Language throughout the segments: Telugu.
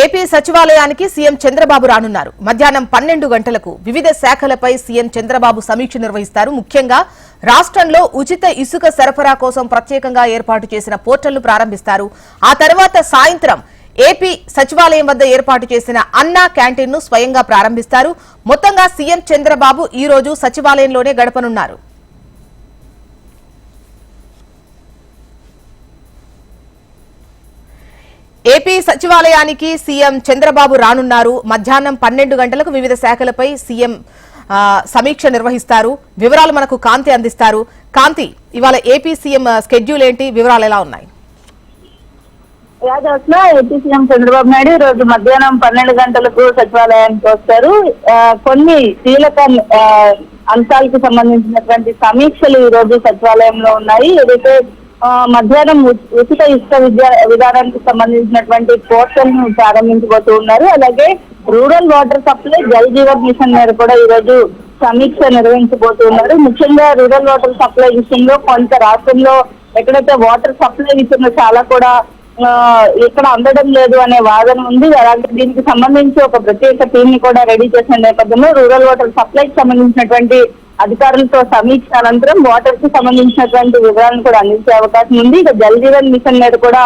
ఏపీ సచివాలయానికి సీఎం చంద్రబాబు రానున్నారు. మధ్యాహ్నం పన్నెండు గంటలకు వివిధ శాఖలపై సీఎం చంద్రబాబు సమీక్ష నిర్వహిస్తారు. ముఖ్యంగా రాష్ట్రంలో ఉచిత ఇసుక సరఫరా కోసం ప్రత్యేకంగా ఏర్పాటు చేసిన పోర్టల్ను ప్రారంభిస్తారు. ఆ తర్వాత సాయంత్రం ఏపీ సచివాలయం వద్ద ఏర్పాటు చేసిన అన్నా క్యాంటీన్ను స్వయంగా ప్రారంభిస్తారు. మొత్తంగా సీఎం చంద్రబాబు ఈ రోజు సచివాలయంలోనే గడపనున్నారు. ఏపీ సచివాలయానికి సీఎం చంద్రబాబు రానున్నారు. మధ్యాహ్నం పన్నెండు గంటలకు వివిధ శాఖలపై సీఎం ఆ, సమీక్ష నిర్వహిస్తారు. వివరాలు మనకు కాంతి అందిస్తారు. కాంతి ఇవాళ ఏపీ సీఎం స్కెడ్యూల్ ఏంటి? వివరాలు ఎలా ఉన్నాయి? యాదవ్స్ ఏపీ సీఎం చంద్రబాబు నాయుడు ఈ రోజు మధ్యాహ్నం పన్నెండు గంటలకు సచివాలయానికి వస్తారు. కొన్ని కీలక అంశాలకు సంబంధించినటువంటి సమీక్షలు ఈ రోజు సచివాలయంలో ఉన్నాయి. ఏదైతే మధ్యాహ్నం ఉచిత ఇసుక విద్యా విధానానికి సంబంధించినటువంటి పోర్టల్ ప్రారంభించబోతూ ఉన్నారు. అలాగే rural water supply Jal Jeevan mission మీద కూడా ఈ రోజు సమీక్ష నిర్వహించబోతున్నారు ముఖ్యంగా రూరల్ వాటర్ సప్లై విషయంలో కొంత రాష్ట్రంలో ఎక్కడైతే వాటర్ సప్లై విషయంలో చాలా కూడా ఇక్కడ అందడం లేదు అనే వాదన ఉంది. అలాగే దీనికి సంబంధించి ఒక ప్రత్యేక టీం ని కూడా రెడీ చేసిన నేపథ్యంలో రూరల్ వాటర్ సప్లైకి సంబంధించినటువంటి అధికారులతో సమీక్ష అనంతరం వాటర్కి సంబంధించినటువంటి వివరాలను కూడా అందించే అవకాశం ఉంది. ఇక జల్ జీవన్ మిషన్ మీద కూడా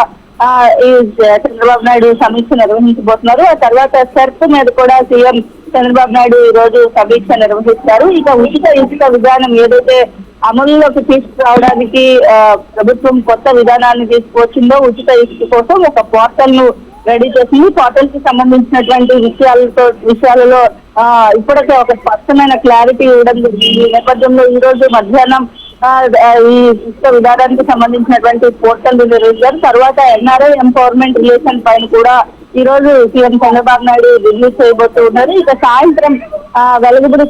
చంద్రబాబు నాయుడు సమీక్ష నిర్వహించబోతున్నారు. ఆ తర్వాత సెర్ఫ్ మీద కూడా సీఎం చంద్రబాబు నాయుడు ఈ రోజు సమీక్ష నిర్వహిస్తారు. ఇక ఉచిత ఇసుక విధానం ఏదైతే అమలులోకి తీసుకురావడానికి ప్రభుత్వం కొత్త విధానాన్ని తీసుకువచ్చిందో ఉచిత ఇసుక కోసం ఒక పోర్టల్ను రెడీ చేసింది పోర్టల్కి సంబంధించినటువంటి విషయాలతో విషయాలలో ఆ, ఇప్పటికే ఒక స్పష్టమైన క్లారిటీ ఇవ్వడం జరిగింది. ఈ నేపథ్యంలో ఈ రోజు మధ్యాహ్నం ఈ ఇష్ట విధానానికి సంబంధించినటువంటి పోర్టల్ నిర్వహించారు తర్వాత ఎన్ఆర్ఐ ఎంపవర్మెంట్ రిలేషన్ పైన కూడా ఈ రోజు సీఎం చంద్రబాబు నాయుడు రిలీజ్ చేయబోతూ ఉన్నారు. ఇక సాయంత్రం ఆ,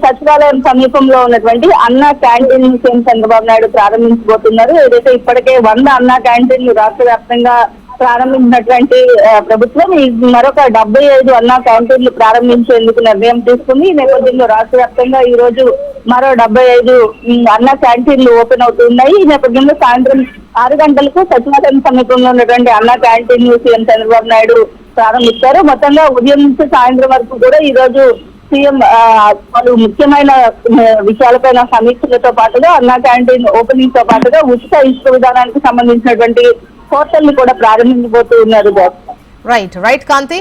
సచివాలయం సమీపంలో ఉన్నటువంటి అన్నా క్యాంటీన్ సీఎం చంద్రబాబు నాయుడు ప్రారంభించబోతున్నారు. ఏదైతే ఇప్పటికే వంద అన్నా క్యాంటీన్లు రాష్ట్ర వ్యాప్తంగా ప్రారంభించినటువంటి ప్రభుత్వం ఈ మరొక డెబ్బై ఐదు అన్నా కౌంటర్లు ప్రారంభించేందుకు నిర్ణయం తీసుకుంది. ఈ నేపథ్యంలో రాష్ట్ర వ్యాప్తంగా ఈ రోజు మరో డెబ్బై ఐదు అన్న అన్నా క్యాంటీన్లు ఓపెన్ అవుతున్నాయి. ఈ నేపథ్యంలో సాయంత్రం ఆరు గంటలకు సచివాలయం సమీపంలో ఉన్నటువంటి అన్నా క్యాంటీన్ సీఎం చంద్రబాబు నాయుడు ప్రారంభిస్తారు. మొత్తంగా ఉదయం నుంచి సాయంత్రం వరకు కూడా ఈ రోజు సీఎం ఆ, పలు ముఖ్యమైన విషయాలపైన సమీక్షలతో పాటుగా అన్నా క్యాంటీన్ ఓపెనింగ్తో పాటుగా ఉచిత ఇసుక విధానానికి సంబంధించినటువంటి పోర్టల్ని కూడా ప్రారంభించబోతూ ఉన్నారు బాబు రైట్ రైట్ కాంతి